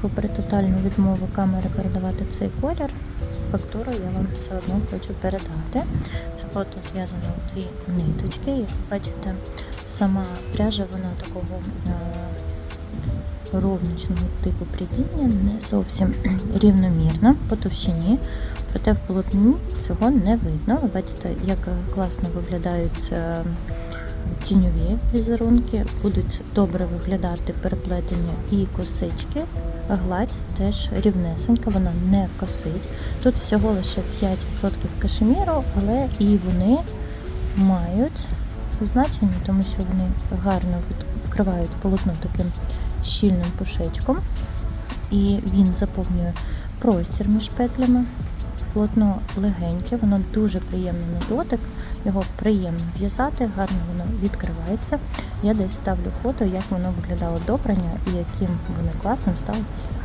попри тотальну відмову камери передавати цей колір, фактуру я вам все одно хочу передати. Це фото зв'язано в дві ниточки. Як бачите, сама пряжа вона такого е, ровничного типу придіння, не зовсім рівномірна по товщині. Проте в полотні цього не видно. Ви бачите, як класно виглядають е, тіньові візерунки, будуть добре виглядати переплетення і косички. Гладь теж рівнесенька, вона не косить. Тут всього лише 5% кашеміру, але і вони мають значення, тому що вони гарно вкривають полотно таким щільним пушечком, і він заповнює простір між петлями. Полотно легеньке, воно дуже приємне на дотик, його приємно в'язати, гарно воно відкривається. Я десь ставлю фото, як воно виглядало до прання і яким воно класним стало після.